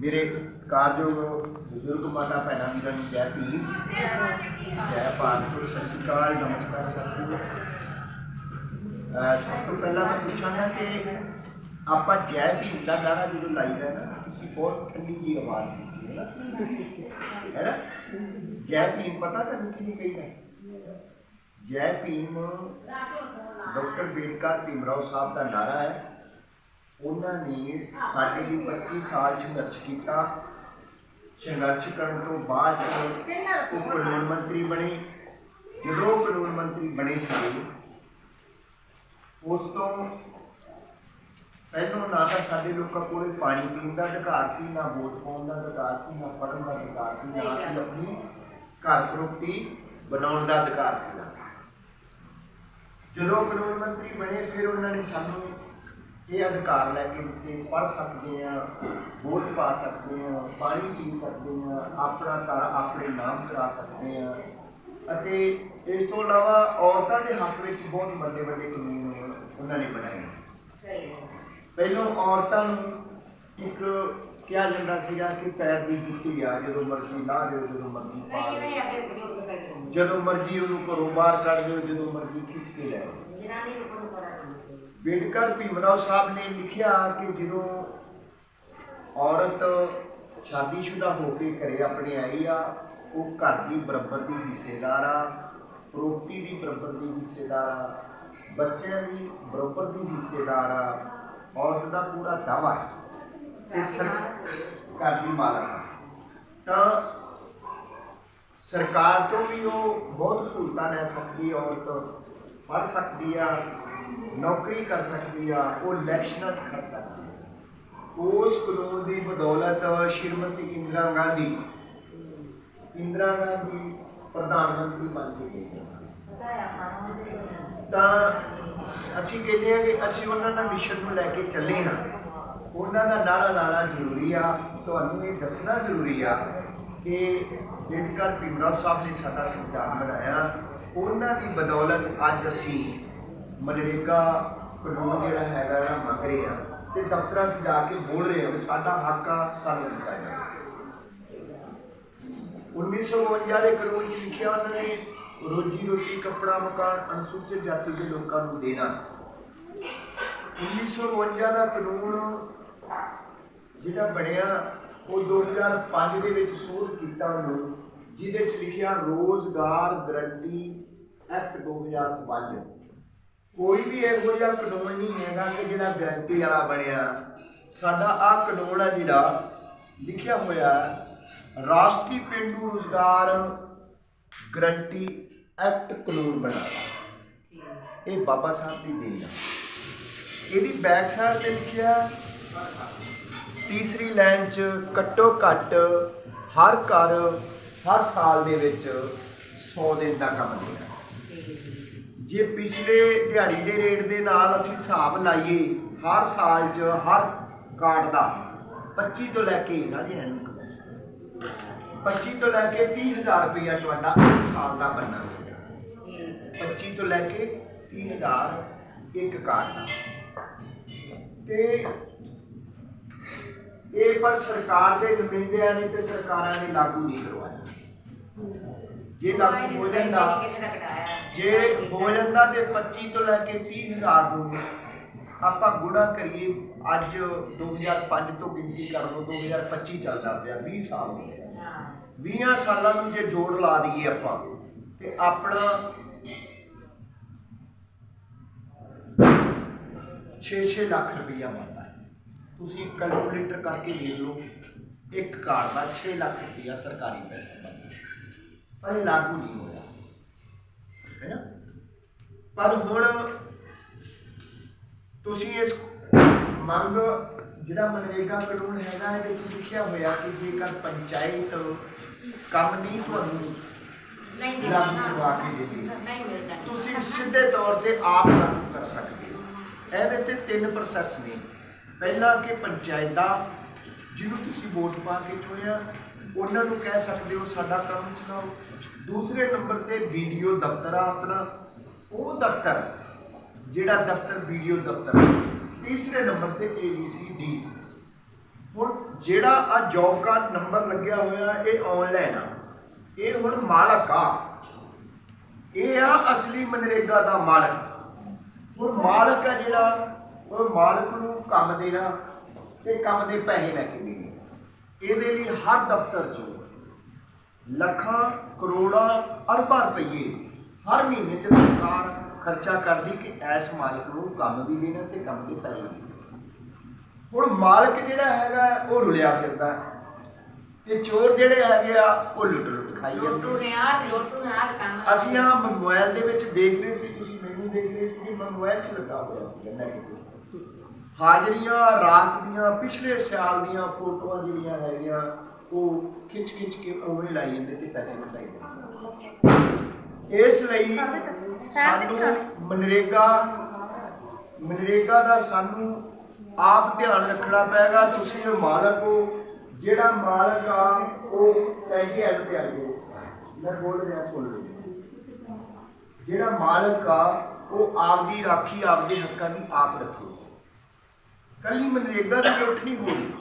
ਮੇਰੇ ਕਾਰਜੋਗ ਬਜ਼ੁਰਗ ਮਾਤਾ ਭੈਣਾਂ ਵੀਰਾਂ ਨੂੰ ਜੈ ਭੀਮ ਜੈ ਭਾਰਤ ਸਤਿ ਸ਼੍ਰੀ ਅਕਾਲ ਨਮਸਕਾਰ ਸਾਥੀਓ ਅਹ ਸਭ ਤੋਂ ਪਹਿਲਾਂ ਮੈਂ ਪੁੱਛਾਂਗਾ ਕਿ ਆਪਾਂ ਜੈ ਭੀਮ ਦਾ ਗਾਣਾ ਜਦੋਂ ਲਾਈਦਾ ਨਾ ਤੁਸੀਂ ਬਹੁਤ ਠੰਡੀ ਜੀ ਆਵਾਜ਼ ਦਿੱਤੀ ਹੈ ਨਾ ਹੈ ਨਾ ਜੈ ਭੀਮ ਪਤਾ ਤੁਹਾਨੂੰ ਕੀ ਕਹੀਦਾ ਜੈ ਭੀਮ ਡਾਕਟਰ ਬੇਦਕਾਰ ਭੀਮਰਾਓ ਸਾਹਿਬ ਦਾ ਨਾਰਾ ਹੈ ਉਹਨਾਂ ਨੇ ਸਾਡੇ ਲਈ 25 ਸਾਲ ਸੰਘਰਸ਼ ਕੀਤਾ। ਸੰਘਰਸ਼ ਕਰਨ ਤੋਂ ਬਾਅਦ ਉਹ ਕਾਨੂੰਨ ਮੰਤਰੀ ਬਣੇ। ਜਦੋਂ ਉਹ ਕਾਨੂੰਨ ਮੰਤਰੀ ਬਣੇ ਸੀ, ਉਸ ਤੋਂ ਪਹਿਲਾਂ ਨਾ ਤਾਂ ਸਾਡੇ ਲੋਕਾਂ ਕੋਲ ਪਾਣੀ ਪੀਣ ਦਾ ਅਧਿਕਾਰ ਸੀ, ਨਾ ਵੋਟ ਪਾਉਣ ਦਾ ਅਧਿਕਾਰ ਸੀ, ਨਾ ਪੜ੍ਹਨ ਦਾ ਅਧਿਕਾਰ ਸੀ, ਨਾ ਸੀ ਆਪਣੀ ਘਰ ਪ੍ਰੋਪਰਟੀ ਬਣਾਉਣ ਦਾ ਅਧਿਕਾਰ ਸੀ ਜਦੋਂ ਕਾਨੂੰਨ ਮੰਤਰੀ ਬਣੇ, ਫਿਰ ਉਹਨਾਂ ਨੇ ਸਾਨੂੰ ਇਹ ਅਧਿਕਾਰ ਲੈ ਕੇ ਦਿੱਤੇ ਪੜ੍ਹ ਸਕਦੇ ਆ ਵੋਟ ਪਾ ਸਕਦੇ ਆ ਪਾਣੀ ਪੀ ਸਕਦੇ ਆ ਆਪਣਾ ਘਰ ਆਪਣੇ ਨਾਮ ਕਰਾ ਸਕਦੇ ਆ ਅਤੇ ਇਸ ਤੋਂ ਇਲਾਵਾ ਔਰਤਾਂ ਦੇ ਹੱਕ ਵਿੱਚ ਬਹੁਤ ਵੱਡੇ ਵੱਡੇ ਕਾਨੂੰਨ ਉਹਨਾਂ ਨੇ ਬਣਾਏ ਪਹਿਲਾਂ ਔਰਤਾਂ ਨੂੰ ਇੱਕ ਕਿਹਾ ਜਾਂਦਾ ਸੀਗਾ ਕਿ ਪੈਰ ਦੀ ਜੁੱਤੀ ਆ, ਜਦੋਂ ਮਰਜ਼ੀ ਲਾ ਦਿਓ, ਜਦੋਂ ਮਰਜ਼ੀ ਪਾ ਦਿਓ। ਜਦੋਂ ਮਰਜ਼ੀ ਉਹਨੂੰ ਘਰੋਂ ਬਾਹਰ ਕੱਢ ਦਿਓ, ਜਦੋਂ ਮਰਜ਼ੀ ਖਿੱਚ ਕੇ ਲੈ ਆਓ। ਬੇਦਕਰ ਭੀਮਰਾਓ ਸਾਹਿਬ ਨੇ ਲਿਖਿਆ ਕਿ ਜਦੋਂ ਔਰਤ ਸ਼ਾਦੀशुदा ਹੋ ਕੇ ਘਰੇ ਆਪਣੇ ਆਈ ਆ, ਉਹ ਘਰ ਦੀ ਬਰਾਬਰ ਦੀ ਹਿੱਸੇਦਾਰ ਆ, ਪ੍ਰੋਪਰਟੀ ਦੀ ਬਰਾਬਰ ਦੀ ਹਿੱਸੇਦਾਰ ਆ, ਬੱਚਿਆਂ ਦੀ ਬਰਾਬਰ ਦੀ ਹਿੱਸੇਦਾਰ ਆ, ਔਰਤ ਦਾ ਪੂਰਾ ਦਾਵਾ ਹੈ ਤੇ ਸਰ ਘਰ ਦੀ ਮਾਲਕ ਆ। ਤਾਂ ਸਰਕਾਰ ਤੋਂ ਵੀ ਉਹ ਬਹੁਤ ਸਹੂਲਤਾਂ ਲੈ ਸਕਦੀ ਔਰਤ ਪੜ੍ਹ ਸਕਦੀ ਆ, ਨੌਕਰੀ ਕਰ ਸਕਦੀ ਆ, ਉਹ ਇਲੈਕਸ਼ਨਾਂ 'ਚ ਖੜ ਸਕਦੀ ਆ। ਉਸ ਕਾਨੂੰਨ ਦੀ ਬਦੌਲਤ ਸ਼੍ਰੀਮਤੀ ਇੰਦਰਾ ਗਾਂਧੀ ਇੰਦਰਾ ਗਾਂਧੀ ਪ੍ਰਧਾਨ ਮੰਤਰੀ ਬਣ ਕੇ ਗਈ ਤਾਂ ਅਸੀਂ ਕਹਿੰਦੇ ਹਾਂ ਕਿ ਅਸੀਂ ਉਹਨਾਂ ਦਾ ਮਿਸ਼ਨ ਨੂੰ ਲੈ ਕੇ ਚੱਲੇ ਹਾਂ। ਉਹਨਾਂ ਦਾ ਨਾਰਾ ਲਾਣਾ ਜ਼ਰੂਰੀ ਆ। ਤੁਹਾਨੂੰ ਇਹ ਦੱਸਣਾ ਜ਼ਰੂਰੀ ਆ ਕਿ ਜਿਹੜਾ ਭੀਮਰਾਓ ਸਾਹਿਬ ਨੇ ਸਾਡਾ ਸੰਵਿਧਾਨ ਬਣਾਇਆ। ਉਹਨਾਂ ਦੀ ਬਦੌਲਤ ਅੱਜ ਅਸੀਂ ਮਨਰੇਗਾ ਕਾਨੂੰਨ ਜਿਹੜਾ ਹੈਗਾ ਨਾ ਮੰਗ ਰਹੇ ਆ ਤੇ ਦਫ਼ਤਰਾਂ 'ਚ ਜਾ ਕੇ ਬੋਲ ਰਹੇ ਆ ਵੀ ਸਾਡਾ ਹੱਕ ਆ, ਸਾਨੂੰ ਦਿੱਤਾ ਜਾਵੇ। 1952 ਦੇ ਕਾਨੂੰਨ 'ਚ ਲਿਖਿਆ ਉਹਨਾਂ ਨੇ, ਰੋਜੀ ਰੋਟੀ, ਕੱਪੜਾ, ਮਕਾਨ, ਅਨੁਸੂਚਿਤ ਜਾਤੀ ਦੇ ਲੋਕਾਂ ਨੂੰ ਦੇਣਾ। 1952 ਦਾ ਕਾਨੂੰਨ ਜਿਹੜਾ ਬਣਿਆ, ਉਹ 2005 ਦੇ ਵਿੱਚ ਸੋਧ ਕੀਤਾ ਉਹਨੂੰ, ਜਿਹਦੇ 'ਚ ਲਿਖਿਆ ਰੋਜ਼ਗਾਰ ਗਰੰਟੀ ਐਕਟ 2005 ਕੋਈ ਵੀ ਇਹੋ ਜਿਹਾ ਕਾਨੂੰਨ ਨਹੀਂ ਹੈਗਾ ਕਿ ਜਿਹੜਾ ਗਰੰਟੀ ਵਾਲਾ ਬਣਿਆ। ਸਾਡਾ ਆਹ ਕਾਨੂੰਨ ਹੈ ਜਿਹੜਾ ਲਿਖਿਆ ਹੋਇਆ ਹੈ, ਰਾਸ਼ਟਰੀ ਪਿੰਡੂ ਰੋਜ਼ਗਾਰ ਗਰੰਟੀ ਐਕਟ ਕਾਨੂੰਨ ਬਣਾਇਆ ਇਹ ਬਾਬਾ ਸਾਹਿਬ ਦੀ ਦੇਣ ਆ। ਇਹਦੀ ਬੈਕ ਸਾਈਡ ਤੇ ਲਿਖਿਆ ਤੀਸਰੀ ਲਾਈਨ 'ਚ ਘੱਟੋ ਘੱਟ ਹਰ ਘਰ ਹਰ ਸਾਲ ਦੇ ਵਿੱਚ 100 ਦਿਨ ਦਾ ਕੰਮ ਦੇਣਾ ਜੇ ਪਿਛਲੇ ਦਿਹਾੜੀ ਦੇ ਰੇਟ ਦੇ ਨਾਲ ਅਸੀਂ ਹਿਸਾਬ ਲਾਈਏ, ਹਰ ਸਾਲ 'ਚ ਹਰ ਕਾਰਡ ਦਾ 25 ਤੋਂ ਲੈ ਕੇ, ਨਾ ਜੀ, ਐਨੂੰ 25 ਤੋਂ ਲੈ ਕੇ 30000 ਰੁਪਇਆ ਤੁਹਾਡਾ ਇੱਕ ਸਾਲ ਦਾ ਬਣਨਾ ਸੀ। 25 ਤੋਂ ਲੈ ਕੇ 30000 ਇੱਕ ਕਾਰਡ ਦਾ। ਤੇ ਇਹ ਪਰ ਸਰਕਾਰ ਦੇ ਨੁਮਾਇੰਦਿਆਂ ਨੇ ਤੇ ਸਰਕਾਰਾਂ ਨੇ ਲਾਗੂ ਨਹੀਂ ਕਰਵਾਇਆ। ਜੇ ਲਾਗੂ ਹੋ ਜਾਂਦਾ ਜੇ ਹੋ ਜਾਂਦਾ ਤੇ 25 ਤੋਂ ਲੈ ਕੇ 30000 ਨੂੰ ਆਪਾਂ ਗੁਣਾ ਕਰੀਏ ਅੱਜ 2005 ਤੋਂ ਗਿਣਤੀ ਕਰ ਲਓ 2025 ਚੱਲਦਾ ਪਿਆ 20 ਸਾਲ ਹੋ ਗਏ। 20 ਸਾਲਾਂ ਨੂੰ ਜੇ ਜੋੜ ਲਾ ਦਈਏ ਆਪਾਂ ਤੇ ਆਪਣਾ 6-6 ਲੱਖ ਰੁਪਈਆ ਬਣਦਾ ਹੈ। ਤੁਸੀਂ ਕੈਲਕੂਲੇਟਰ ਕਰਕੇ ਦੇਖ ਲਓ ਇੱਕ ਕਾਰ ਦਾ 6 ਲੱਖ ਰੁਪਈਆ ਸਰਕਾਰੀ ਪੈਸਾ ਬਣਦਾ ਪਰ ਇਹ ਲਾਗੂ ਨਹੀਂ ਹੋਇਆ। ਹੈ ਨਾ? ਪਰ ਹੁਣ ਤੁਸੀਂ ਇਸ ਮੰਗ ਜਿਹੜਾ ਮਨਰੇਗਾ ਕਾਨੂੰਨ ਹੈਗਾ ਇਹਦੇ ਵਿੱਚ ਲਿਖਿਆ ਹੋਇਆ ਕਿ ਜੇਕਰ ਪੰਚਾਇਤ ਕੰਮ ਨਹੀਂ ਤੁਹਾਨੂੰ ਲਾਗੂ ਕਰਵਾ ਕੇ ਦੇਵੇ ਤੁਸੀਂ ਸਿੱਧੇ ਤੌਰ ਤੇ ਆਪ ਲਾਗੂ ਕਰ ਸਕਦੇ ਹੋ। ਇਹਦੇ ਤੇ ਤਿੰਨ ਪ੍ਰੋਸੈਸ ਨੇ। ਪਹਿਲਾ ਕਿ ਪੰਚਾਇਤ ਜਿਹਨੂੰ ਤੁਸੀਂ ਵੋਟ ਪਾ ਕੇ ਚੁਣਿਆ ਉਹਨਾਂ ਨੂੰ ਕਹਿ ਸਕਦੇ ਹੋ ਸਾਡਾ ਕੰਮ ਚਲਾਓ। ਦੂਸਰੇ ਨੰਬਰ ਤੇ ਵੀਡੀਓ ਦਫ਼ਤਰ ਆ ਆਪਣਾ। ਉਹ ਦਫ਼ਤਰ, ਜਿਹੜਾ ਦਫ਼ਤਰ ਵੀਡੀਓ ਦਫ਼ਤਰ ਤੀਸਰੇ ਨੰਬਰ ਤੇ ABCD ਹੁਣ ਜਿਹੜਾ ਆ ਜੌਬ ਕਾਰਡ ਨੰਬਰ ਲੱਗਿਆ ਹੋਇਆ, ਇਹ ਆਨਲਾਈਨ ਆ। ਇਹ ਹੁਣ ਮਾਲਕ ਆ। ਇਹ ਆ ਅਸਲੀ ਮਨਰੇਗਾ ਦਾ ਮਾਲਕ। ਹੁਣ ਮਾਲਕ ਆ ਜਿਹੜਾ, ਉਹ ਮਾਲਕ ਨੂੰ ਕੰਮ ਦੇਣਾ ਤੇ ਕੰਮ ਦੇ ਪੈਸੇ ਲੈ ਕੇ ਦੇਣੇ। ਇਹਦੇ ਲਈ ਹਰ ਦਫ਼ਤਰ 'ਚ ਲੱਖਾਂ ਕਰੋੜਾਂ ਅਰਬਾਂ ਰੁਪਏ ਹਰ ਮਹੀਨੇ 'ਚ ਸਰਕਾਰ ਖਰਚਾ ਕਰਦੀ ਕਿ ਐਸ ਮਾਲਕ ਨੂੰ ਕੰਮ ਵੀ ਦੇਣਾ ਤੇ ਕੰਮ ਦੇ ਪੈਸੇ ਵੀ ਦੇਣੇ ਹੁਣ ਮਾਲਕ ਜਿਹੜਾ ਹੈਗਾ ਉਹ ਰੁਲਿਆ ਫਿਰਦਾ। ਤੇ ਚੋਰ ਜਿਹੜੇ ਹੈਗੇ ਆ ਉਹ ਲੁੱਟ ਲੁੱਟ ਖਾਈ ਜਾਂਦੇ ਅਸੀਂ ਆ ਮੋਬਾਈਲ ਦੇ ਵਿੱਚ ਦੇਖ ਰਹੇ ਸੀ ਤੁਸੀਂ ਮੈਨੂੰ ਦੇਖ ਰਹੇ ਸੀ ਕਿ ਮੋਬਾਈਲ 'ਚ ਲੱਗਾ ਹੋਇਆ ਸੀ ਨੈਟ ਹਾਜ਼ਰੀਆਂ, ਰਾਤ ਦੀਆਂ, ਪਿਛਲੇ ਸਾਲ ਦੀਆਂ ਫੋਟੋਆਂ ਜਿਹੜੀਆਂ ਹੈਗੀਆਂ, ਉਹ ਖਿੱਚ ਖਿੱਚ ਕੇ ਉਵੇਂ ਲਾਈ ਜਾਂਦੇ ਤੇ ਪੈਸੇ ਵਧਾਈ ਜਾਂਦੇ। ਇਸ ਲਈ ਸਾਨੂੰ ਮਨਰੇਗਾ ਮਨਰੇਗਾ ਦਾ ਸਾਨੂੰ ਆਪ ਧਿਆਨ ਰੱਖਣਾ ਪਏਗਾ, ਤੁਸੀਂ ਇਹ ਮਾਲਕ ਹੋ, ਜਿਹੜਾ ਮਾਲਕ ਆ, ਉਹ ਕਹਿੰਦੇ ਐਡ ਤੇ ਆਈਏ ਮੈਂ ਬੋਲ ਰਿਹਾ, ਸੁਣ ਲਓ। ਜਿਹੜਾ ਮਾਲਕ ਆ, ਉਹ ਆਪ ਦੀ ਰਾਖੀ ਆਪ ਦੇ ਹੱਕਾਂ ਦੀ ਆਪ ਰੱਖੇ। ਕੱਲੀ ਮਨਰੇਗਾ ਦੀ ਲੁੱਟ ਨਹੀਂ ਹੋਣੀ।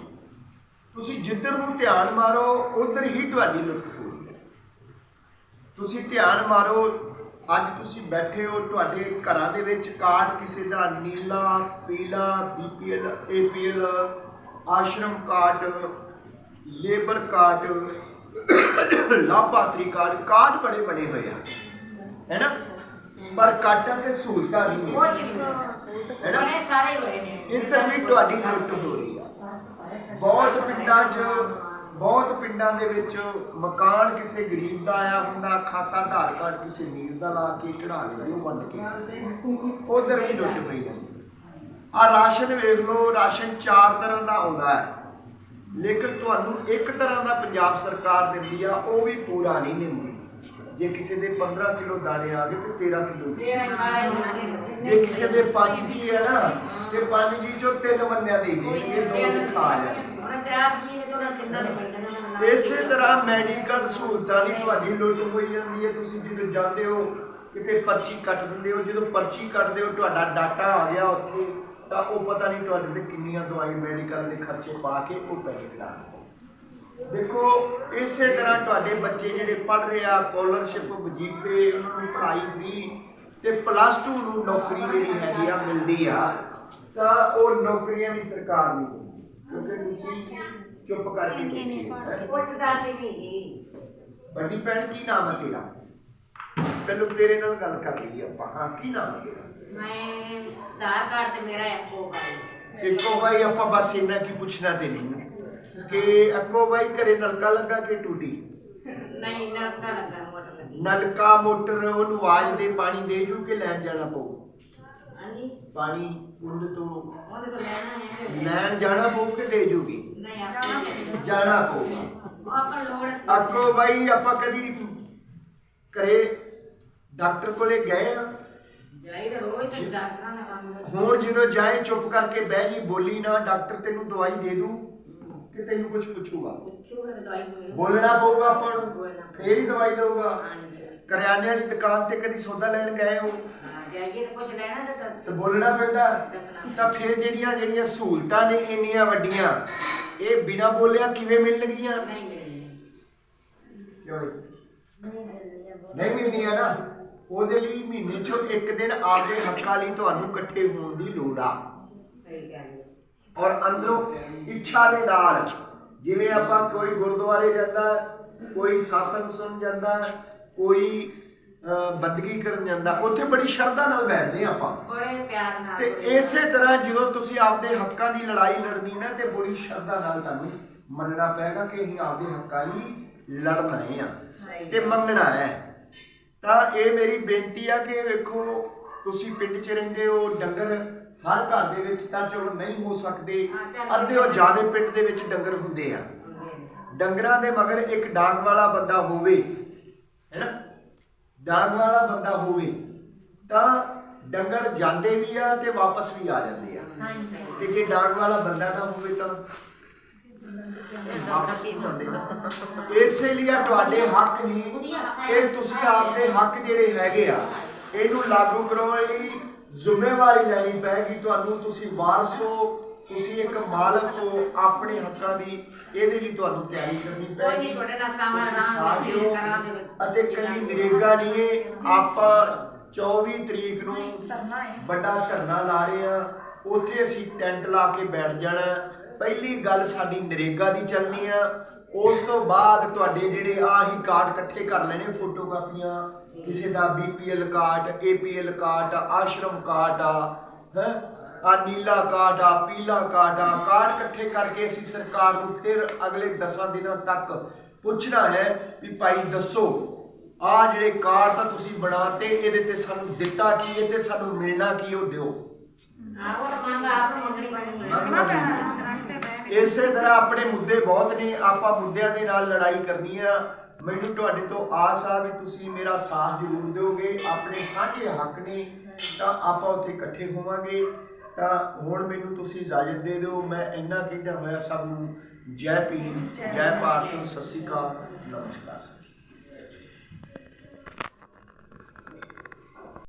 ਤੁਸੀਂ ਜਿੱਧਰ ਨੂੰ ਧਿਆਨ ਮਾਰੋ, ਉਧਰ ਹੀ ਤੁਹਾਡੀ ਲੁੱਟ ਹੋਣੀ ਹੈ। ਤੁਸੀਂ ਧਿਆਨ ਮਾਰੋ, ਅੱਜ ਤੁਸੀਂ ਬੈਠੇ ਹੋ ਤੁਹਾਡੇ ਘਰਾਂ ਦੇ ਵਿੱਚ, ਕਾਰਡ ਕਿਸੇ ਦਾ ਨੀਲਾ, ਪੀਲਾ, ਬੀਪੀਐਲ, ਏਪੀਐਲ, ਆਸ਼ਰਮ ਕਾਰਡ, ਲੇਬਰ ਕਾਰਡ, ਲਾਭਪਾਤਰੀ ਕਾਰਡ ਕਾਰਡ ਬੜੇ ਬਣੇ ਹੋਏ ਆ। ਹੈ ਨਾ? ਪਰ ਕਾਟਾਂ ਤੇ ਸਹੂਲਤਾਂ ਨਹੀਂ ਉਹ ਬੜੇ ਸਾਰੇ ਹੋਏ ਨੇ। ਇੱਧਰ ਵੀ ਤੁਹਾਡੀ ਲੁੱਟ ਹੋ ਰਹੀ ਆ। ਬਹੁਤ ਪਿੰਡਾਂ 'ਚ ਬਹੁਤ ਪਿੰਡਾਂ ਦੇ ਵਿੱਚ ਮਕਾਨ ਕਿਸੇ ਗਰੀਬ ਦਾ ਆਇਆ ਹੁੰਦਾ ਖਾਸਾ ਆਧਾਰ ਕਾਰਡ ਕਿਸੇ ਅਮੀਰ ਦਾ ਲਾ ਕੇ ਚੜਾ ਲੈਂਦੇ ਉਹ ਵੰਡ ਕੇ ਉਧਰ ਹੀ ਲੁੱਟ ਪਈ ਜਾਂਦੀ। ਆ ਰਾਸ਼ਨ ਵੇਖ ਲਓ ਰਾਸ਼ਨ ਚਾਰ ਤਰ੍ਹਾਂ ਦਾ ਆਉਂਦਾ ਹੈ। ਲੇਕਿਨ ਤੁਹਾਨੂੰ ਇੱਕ ਤਰ੍ਹਾਂ ਦਾ ਪੰਜਾਬ ਸਰਕਾਰ ਦਿੰਦੀ ਆ ਉਹ ਵੀ ਪੂਰਾ ਨਹੀਂ ਦਿੰਦੀ। ਜੇ ਕਿਸੇ ਦੇ 15 ਕਿਲੋ ਦਾਣੇ ਆ ਗਏ ਤੇ 13 ਕਿਲੋ ਜੇ ਕਿਸੇ ਦੇ ਪੰਜ ਜੀ ਹੈ ਨਾ ਤੇ ਪੰਜ ਜੀ ਚੋਂ ਤਿੰਨ ਬੰਦਿਆਂ ਦੇ ਦੋ। ਖਾ ਕਿੰਨਾ ਦੇ ਮਿਲਦੇ ਨੇ ਇਸੇ ਤਰ੍ਹਾਂ ਮੈਡੀਕਲ ਸਹੂਲਤਾਂ ਦੀ ਤੁਹਾਡੀ ਲੁੱਟ ਹੋਈ ਜਾਂਦੀ ਹੈ। ਤੁਸੀਂ ਜਦੋਂ ਜਾਂਦੇ ਹੋ ਕਿਤੇ ਪਰਚੀ ਕੱਟ ਦਿੰਦੇ ਹੋ ਜਦੋਂ ਪਰਚੀ ਕੱਟਦੇ ਹੋ ਤੁਹਾਡਾ ਡਾਟਾ ਆ ਗਿਆ ਉੱਥੇ ਤਾਂ ਉਹ ਪਤਾ ਨਹੀਂ ਤੁਹਾਡੇ ਤੇ ਕਿੰਨੀਆਂ ਦਵਾਈ ਮੈਡੀਕਲ ਦੇ ਖਰਚੇ ਪਾ ਕੇ ਉਹ ਪੈਸੇ ਕਢਾ ਦੇਖੋ ਇਸੇ ਤਰ੍ਹਾਂ ਤੁਹਾਡੇ ਬੱਚੇ ਜਿਹੜੇ ਪੜ ਰਹੇ ਆ ਸਕਾਲਰਸ਼ਿਪ ਵਜੀਫੇ ਉਹਨਾਂ ਨੂੰ ਪੜ੍ਹਾਈ ਵੀ ਤੇ ਪਲੱਸ 2 ਨੂੰ ਨੌਕਰੀ ਜਿਹੜੀ ਹੈਗੀ ਆ ਮਿਲਦੀ ਆ ਤਾਂ ਉਹ ਨੌਕਰੀਆਂ ਵੀ ਸਰਕਾਰ ਨਹੀਂ ਦਿੰਦੀ ਕਿਉਂਕਿ ਤੁਸੀਂ ਚੁੱਪ ਕਰਕੇ ਬੈਠੇ ਹੋ। ਵੱਡੀ ਭੈਣ ਕੀ ਨਾਮ ਹੈ ਤੇਰਾ? ਪਹਿਲਾਂ ਤੇਰੇ ਨਾਲ ਗੱਲ ਕਰ ਲਈਏ ਆਪਾਂ ਹਾਂ ਕੀ ਨਾਮ ਹੈ ਤੇਰਾ? ਮੈਂ ਆਧਾਰ ਕਾਰਡ ਤੇ ਮੇਰਾ ਇੱਕੋ ਭਾਈ। ਇੱਕੋ ਭਾਈ ਆਪਾਂ ਬਸ ਇੰਨਾ ਕੀ ਪੁੱਛਣਾ ਤੇ ਨਹੀਂ। ਕਿ ਇੱਕੋ ਭਾਈ ਘਰੇ ਨਲਕਾ ਲੱਗਾ ਕਿ ਟੂਟੀ? ਨਹੀਂ ਨਲਕਾ ਲੱਗਾ ਮੋਟਰ ਲੱਗੀ। ਨਲਕਾ ਮੋਟਰ ਉਹਨੂੰ ਆਵਾਜ਼ ਦੇ ਪਾਣੀ ਦੇ ਜੂ ਕਿ ਲੈਣ ਜਾਣਾ ਪਊ? ਹਾਂਜੀ। ਪਾਣੀ ਕੁੰਡ ਤੋਂ ਉਹਦੇ ਤੋਂ ਲੈਣਾ ਹੈ ਲੈਣ ਜਾਣਾ ਪਊ ਕਿ ਦੇ ਜੂਗੀ? ਨਹੀਂ ਆਪੇ ਜਾਣਾ ਪਊਗਾ ਆਪਾਂ ਲੋੜ ਅੱਕੋ ਭਾਈ ਆਪਾਂ ਕਦੀ ਘਰੇ ਡਾਕਟਰ ਕੋਲੇ ਗਏ ਆ? ਜਾਈ ਤਾਂ ਰੋਜ਼ ਤੇ ਡਾਕਟਰਾਂ ਹੈ। ਹੁਣ ਜਦੋਂ ਜਾਏ ਚੁੱਪ ਕਰਕੇ ਬਹਿ ਜੀ ਬੋਲੀ ਨਾ ਡਾਕਟਰ ਤੈਨੂੰ ਦਵਾਈ ਦੇ ਦੂ। ਕਿ ਤੈਨੂੰ ਕੁਝ ਪੁੱਛੂਗਾ? ਪੁੱਛੂਗਾ ਤੇ ਦਵਾਈ ਮਿਲੂ ਬੋਲਣਾ ਪਊਗਾ ਆਪਾਂ ਨੂੰ ਬੋਲਣਾ। ਫੇਰ ਹੀ ਦਵਾਈ ਦਊਗਾ। ਹਾਂਜੀ। ਕਰਿਆਨੇ ਵਾਲੀ ਦੁਕਾਨ ਤੇ ਕਦੀ ਸੌਦਾ ਲੈਣ ਗਏ ਹੋ? ਹਾਂ ਜਾਈਏ ਤਾਂ ਕੁਝ ਲੈਣਾ ਤੇ ਤਾਂ। ਤੇ ਬੋਲਣਾ ਪੈਂਦਾ। ਦੱਸਣਾ। ਤਾਂ ਫਿਰ ਜਿਹੜੀਆਂ ਜਿਹੜੀਆਂ ਸਹੂਲਤਾਂ ਨੇ ਇੰਨੀਆਂ ਵੱਡੀਆਂ ਇਹ ਬਿਨਾ ਬੋਲਿਆ ਕਿਵੇਂ ਮਿਲਣਗੀਆਂ? ਨਹੀਂ ਮਿਲਣੀ ਕਿਉਂ ਜੀ? ਨਹੀਂ ਮਿਲਣੀਆਂ ਨਾ। ਉਹਦੇ ਲਈ ਮਹੀਨੇ ਚੋਂ ਇੱਕ ਦਿਨ ਆਪਦੇ ਹੱਕਾਂ ਲਈ ਤੁਹਾਨੂੰ ਇਕੱਠੇ ਹੋਣ ਦੀ ਲੋੜ ਆ। ਸਹੀ ਗੱਲ ਹੈ। ਔਰ ਅੰਦਰੋਂ ਇੱਛਾ ਦੇ ਨਾਲ ਜਿਵੇਂ ਆਪਾਂ ਕੋਈ ਗੁਰਦੁਆਰੇ ਜਾਂਦਾ ਕੋਈ ਸਾਸਨ ਸੁਣ ਜਾਂਦਾ ਕੋਈ ਬੰਦਗੀ ਕਰਨ ਜਾਂਦਾ ਉੱਥੇ ਬੜੀ ਸ਼ਰਧਾ ਨਾਲ ਬੈਠਦੇ ਆਪਾਂ। ਬੜੇ ਪਿਆਰ ਨਾਲ ਤੇ ਇਸੇ ਤਰ੍ਹਾਂ ਜਦੋਂ ਤੁਸੀਂ ਆਪਦੇ ਹੱਕਾਂ ਦੀ ਲੜਾਈ ਲੜਨੀ ਨਾ ਤੇ ਬੜੀ ਸ਼ਰਧਾ ਨਾਲ ਤੁਹਾਨੂੰ ਮੰਨਣਾ ਪਏਗਾ ਕਿ ਅਸੀਂ ਆਪਦੇ ਹੱਕਾਂ ਲਈ ਲੜਨਾ ਹੈ ਆ ਤੇ ਮੰਗਣਾ ਹੈ। ਤਾਂ ਇਹ ਮੇਰੀ ਬੇਨਤੀ ਆ ਕਿ ਵੇਖੋ ਤੁਸੀਂ ਪਿੰਡ 'ਚ ਰਹਿੰਦੇ ਹੋ ਡੰਗਰ ਹਰ ਘਰ ਦੇ ਵਿੱਚ ਤਾਂ ਚਲੋ ਨਹੀਂ ਹੋ ਸਕਦੇ। ਅੱਧੇ ਉਹ ਜ਼ਿਆਦੇ ਪਿੰਡ ਦੇ ਵਿੱਚ ਡੰਗਰ ਹੁੰਦੇ ਆ। ਡੰਗਰਾਂ ਦੇ ਮਗਰ ਇੱਕ ਡਾਂਗ ਵਾਲਾ ਬੰਦਾ ਹੋਵੇ ਹੈ ਨਾ? ਡਾਂਗ ਵਾਲਾ ਬੰਦਾ ਹੋਵੇ ਤਾਂ ਡੰਗਰ ਜਾਂਦੇ ਵੀ ਆ ਤੇ ਵਾਪਸ ਵੀ ਆ ਜਾਂਦੇ ਆ। ਤੇ ਜੇ ਡਾਂਗ ਵਾਲਾ ਬੰਦਾ ਨਾ ਹੋਵੇ ਤਾਂ ਵਾਪਸ ਨਹੀਂ ਜਾਂਦੇ ਨਾ ਇਸੇ ਲਈ ਆ ਤੁਹਾਡੇ ਹੱਕ ਨਹੀਂ ਇਹ ਤੁਸੀਂ ਆਪਦੇ ਹੱਕ ਜਿਹੜੇ ਹੈਗੇ ਆ ਇਹਨੂੰ ਲਾਗੂ ਕਰਾਉਣ ਲਈ ਜ਼ਿੰਮੇਵਾਰੀ ਲੈਣੀ ਪੈਗੀ ਤੁਹਾਨੂੰ ਤੁਸੀਂ ਵਾਰਸ ਹੋ ਤੁਸੀਂ ਇੱਕ ਮਾਲਕ ਹੋ ਆਪਣੇ ਹੱਕਾਂ ਦੀ ਇਹਦੇ ਲਈ ਤੁਹਾਨੂੰ ਤਿਆਰੀ ਕਰਨੀ ਕੋਈ ਪੈਗੀ। ਨਹੀਂ ਤੁਹਾਡੇ ਦਾ ਸਾਹਮਣਾ ਤੁਸੀਂ ਰਾਮ ਸਾਥ ਦੇ। ਕਰਾਂ ਦੇ ਵਿੱਚ ਅਤੇ ਕੱਲੀ ਨਰੇਗਾ ਨਹੀਂ ਇਹ ਆਪਾਂ 24 ਤਰੀਕ ਨੂੰ ਵੱਡਾ ਧਰਨਾ ਲਾ ਰਹੇ ਆ ਉੱਥੇ ਅਸੀਂ ਟੈਂਟ ਲਾ ਕੇ ਬੈਠ ਜਾਣਾ। ਪਹਿਲੀ ਗੱਲ ਸਾਡੀ ਨਰੇਗਾ ਦੀ ਚੱਲਣੀ ਆ। ਉਸ ਤੋਂ ਬਾਅਦ ਤੁਹਾਡੇ ਜਿਹੜੇ ਆਹੀ ਕਾਰਡ ਇਕੱਠੇ ਕਰ ਲੈਣੇ ਫੋਟੋ ਕਾਪੀਆਂ ਕਿਸੇ ਦਾ ਬੀਪੀਐਲ ਕਾਰਡ ਏਪੀਐਲ ਕਾਰਡ ਆਸ਼ਰਮ ਕਾਰਡ ਆ ਹੈ? ਆ ਨੀਲਾ ਕਾਰਡ ਆ ਪੀਲਾ ਕਾਰਡ ਆ ਕਾਰਡ ਇਕੱਠੇ ਕਰਕੇ ਅਸੀਂ ਸਰਕਾਰ ਨੂੰ ਫਿਰ ਅਗਲੇ 10 ਦਿਨਾਂ ਤੱਕ ਪੁੱਛਣਾ ਹੈ ਵੀ ਭਾਈ ਦੱਸੋ ਆ ਜਿਹੜੇ ਕਾਰਡ ਤਾਂ ਤੁਸੀਂ ਬਣਾਤੇ ਇਹਦੇ ਤੇ ਸਾਨੂੰ ਦਿੱਤਾ ਕੀ ਹੈ ਤੇ ਸਾਨੂੰ ਮਿਲਣਾ ਕੀ ਉਹ ਦਿਓ? ਇਸੇ ਤਰ੍ਹਾਂ ਆਪਣੇ ਮੁੱਦੇ ਬਹੁਤ ਨੇ ਆਪਾਂ ਮੁੱਦਿਆਂ ਦੇ ਨਾਲ ਲੜਾਈ ਕਰਨੀ ਆ ਮੈਨੂੰ ਤੁਹਾਡੇ ਤੋਂ ਆਸ ਆ ਵੀ ਤੁਸੀਂ ਮੇਰਾ ਸਾਥ ਜ਼ਰੂਰ ਦਿਓਗੇ, ਆਪਣੇ ਸਾਂਝੇ ਹੱਕ ਨੇ, ਤਾਂ ਆਪਾਂ ਉੱਥੇ ਇਕੱਠੇ ਹੋਵਾਂਗੇ। ਤਾਂ ਹੁਣ ਮੈਨੂੰ ਤੁਸੀਂ ਇਜਾਜ਼ਤ ਦੇ ਦਿਓ, ਮੈਂ ਇੰਨਾ ਕਹਿੰਦਾ ਹੋਇਆ ਸਭ ਨੂੰ ਜੈ ਭੀਮ, ਜੈ ਭਾਰਤ, ਸਤਿ ਸ਼੍ਰੀ ਅਕਾਲ, ਨਮਸਕਾਰ।